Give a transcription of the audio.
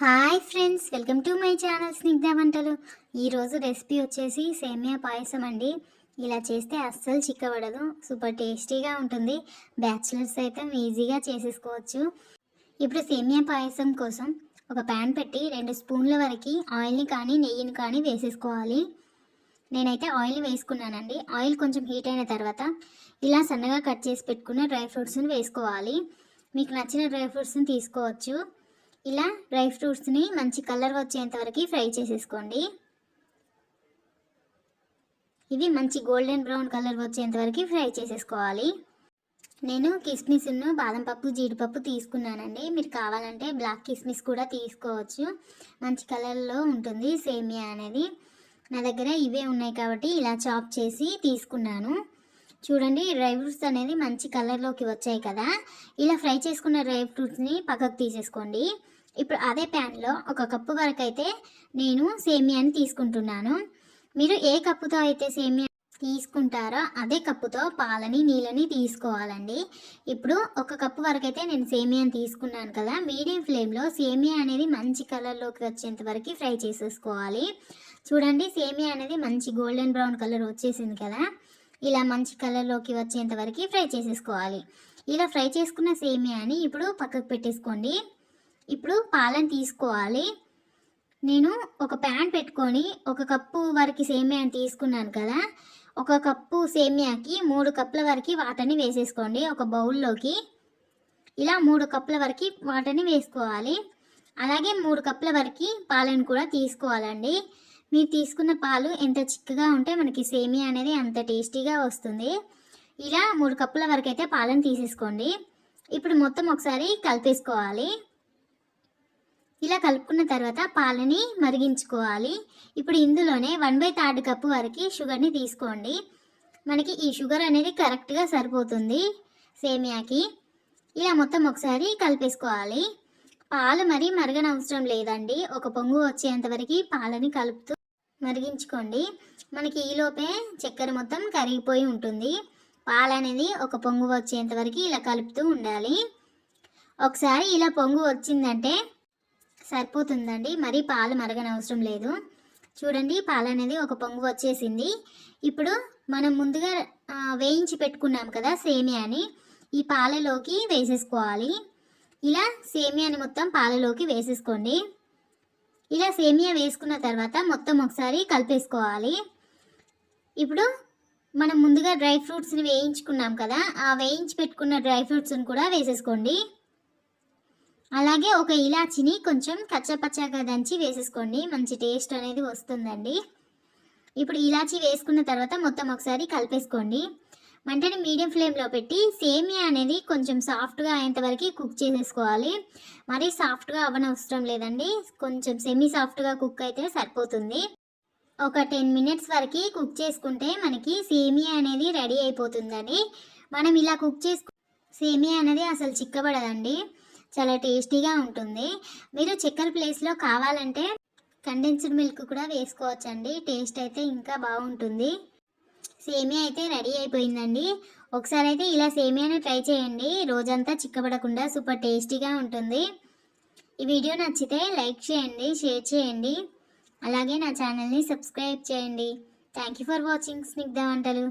Hi friends welcome to my channel Snigdha వంటలు ఈరోజు recipe వచ్చేసి సేమియా పాయసం అండి. ఇలా చేస్తే అస్సలు చిక్కబడదు సూపర్ టేస్టీగా ఉంటుంది. బ్యాచిలర్స్ అయితే ఈజీగా చేసేసుకోవచ్చు. ఇప్పుడు సేమియా పాయసం కోసం ఒక ప్యాన్ పెట్టి రెండు స్పూన్ల వరకు ఆయిల్ని కానీ నెయ్యిని కానీ వేసేసుకోవాలి. నేనైతే ఆయిల్ వేసుకున్నానండి. ఆయిల్ కొంచెం హీట్ అయిన తర్వాత ఇలా సన్నగా కట్ చేసి పెట్టుకున్న డ్రై ఫ్రూట్స్ని వేసుకోవాలి. మీకు నచ్చిన డ్రై ఫ్రూట్స్ని తీసుకోవచ్చు. ఇలా డ్రై ఫ్రూట్స్ని మంచి కలర్ వచ్చేంత వరకు ఫ్రై చేసేసుకోండి. ఇవి మంచి గోల్డెన్ బ్రౌన్ కలర్ వచ్చేంత వరకు ఫ్రై చేసేసుకోవాలి. నేను కిస్మిస్ను బాదం పప్పు జీడిపప్పు తీసుకున్నానండి. మీరు కావాలంటే బ్లాక్ కిస్మిస్ కూడా తీసుకోవచ్చు. మంచి కలర్లో ఉంటుంది సేమియా అనేది. నా దగ్గర ఇవే ఉన్నాయి కాబట్టి ఇలా చాప్ చేసి తీసుకున్నాను. చూడండి డ్రై ఫ్రూట్స్ అనేది మంచి కలర్లోకి వచ్చాయి కదా. ఇలా ఫ్రై చేసుకున్న డ్రై ఫ్రూట్స్ని పక్కకు తీసేసుకోండి. ఇప్పుడు అదే ప్యాన్లో ఒక కప్పు వరకు అయితే నేను సేమియాని తీసుకుంటున్నాను. మీరు ఏ కప్పుతో అయితే సేమియా తీసుకుంటారో అదే కప్పుతో పాలని నీళ్ళని తీసుకోవాలండి. ఇప్పుడు ఒక కప్పు వరకు అయితే నేను సేమియాని తీసుకున్నాను కదా మీడియం ఫ్లేమ్లో సేమియా అనేది మంచి కలర్లోకి వచ్చేంత వరకు ఫ్రై చేసేసుకోవాలి. చూడండి సేమియా అనేది మంచి గోల్డెన్ బ్రౌన్ కలర్ వచ్చేసింది కదా ఇలా మంచి కలర్లోకి వచ్చేంత వరకు ఫ్రై చేసేసుకోవాలి. ఇలా ఫ్రై చేసుకున్న సేమియాని ఇప్పుడు పక్కకు పెట్టేసుకోండి. ఇప్పుడు పాలను తీసుకోవాలి. నేను ఒక ప్యాన్ పెట్టుకొని ఒక కప్పు వరకు సేమియాని తీసుకున్నాను కదా. ఒక కప్పు సేమియాకి మూడు కప్పుల వరకు వాటర్ని వేసేసుకోండి ఒక బౌల్లోకి. ఇలా మూడు కప్పుల వరకు వాటర్ని వేసుకోవాలి. అలాగే మూడు కప్పుల వరకు పాలను కూడా తీసుకోవాలండి. మీరు తీసుకున్న పాలు ఎంత చిక్కగా ఉంటే మనకి సేమియా అనేది అంత టేస్టీగా వస్తుంది. ఇలా మూడు కప్పుల వరకు అయితే పాలను తీసేసుకోండి. ఇప్పుడు మొత్తం ఒకసారి కలిపేసుకోవాలి. ఇలా కలుపుకున్న తర్వాత పాలని మరిగించుకోవాలి. ఇప్పుడు ఇందులోనే వన్ బై థర్డ్ కప్పు వరకు షుగర్ని తీసుకోండి. మనకి ఈ షుగర్ అనేది కరెక్ట్గా సరిపోతుంది సేమియాకి. ఇలా మొత్తం ఒకసారి కలిపేసుకోవాలి. పాలు మరీ మరగనవసరం లేదండి. ఒక పొంగు వచ్చేంత వరకు పాలని కలుపుతూ మరిగించుకోండి. మనకి ఈలోపే చక్కెర మొత్తం కరిగిపోయి ఉంటుంది. పాలు అనేది ఒక పొంగు వచ్చేంత వరకు ఇలా కలుపుతూ ఉండాలి. ఒకసారి ఇలా పొంగు వచ్చిందంటే సరిపోతుందండి. మరి పాలు మరగనవసరం లేదు. చూడండి పాలు అనేది ఒక పొంగు వచ్చేసింది. ఇప్పుడు మనం ముందుగా వేయించి పెట్టుకున్నాం కదా సేమియాని ఈ పాలలోకి వేసేసుకోవాలి. ఇలా సేమియాని మొత్తం పాలలోకి వేసేసుకోండి. ఇలా సేమియా వేసుకున్న తర్వాత మొత్తం ఒకసారి కలిపేసుకోవాలి. ఇప్పుడు మనం ముందుగా డ్రై ఫ్రూట్స్ని వేయించుకున్నాం కదా ఆ వేయించి పెట్టుకున్న డ్రై ఫ్రూట్స్ని కూడా వేసేసుకోండి. అలాగే ఒక ఇలాచిని కొంచెం కచ్చపచ్చగా దంచి వేసేసుకోండి. మంచి టేస్ట్ అనేది వస్తుందండి. ఇప్పుడు ఇలాచి వేసుకున్న తర్వాత మొత్తం ఒకసారి కలిపేసుకోండి. మంటని మీడియం ఫ్లేమ్లో పెట్టి సేమియా అనేది కొంచెం సాఫ్ట్గా అయ్యేంత వరకు కుక్ చేసేసుకోవాలి. మరీ సాఫ్ట్గా అవ్వనవసరం లేదండి. కొంచెం సెమీ సాఫ్ట్గా కుక్ అయితే సరిపోతుంది. ఒక టెన్ మినిట్స్ వరకు కుక్ చేసుకుంటే మనకి సేమియా అనేది రెడీ అయిపోతుందండి. మనం ఇలా కుక్ చేసుకు సేమియా అనేది అసలు చిక్కబడదండి. చాలా టేస్టీగా ఉంటుంది. మీరు చక్కెర ప్లేస్లో కావాలంటే కండెన్స్డ్ మిల్క్ కూడా వేసుకోవచ్చండి. టేస్ట్ అయితే ఇంకా బాగుంటుంది. సేమియా అయితే రెడీ అయిపోయిందండి. ఒకసారి అయితే ఇలా సేమియాని ట్రై చేయండి. రోజంతా చిక్కబడకుండా సూపర్ టేస్టీగా ఉంటుంది. ఈ వీడియో నచ్చితే లైక్ చేయండి షేర్ చేయండి. అలాగే నా ఛానల్ని సబ్స్క్రైబ్ చేయండి. Thank you for watching. Snigdha వంటలు.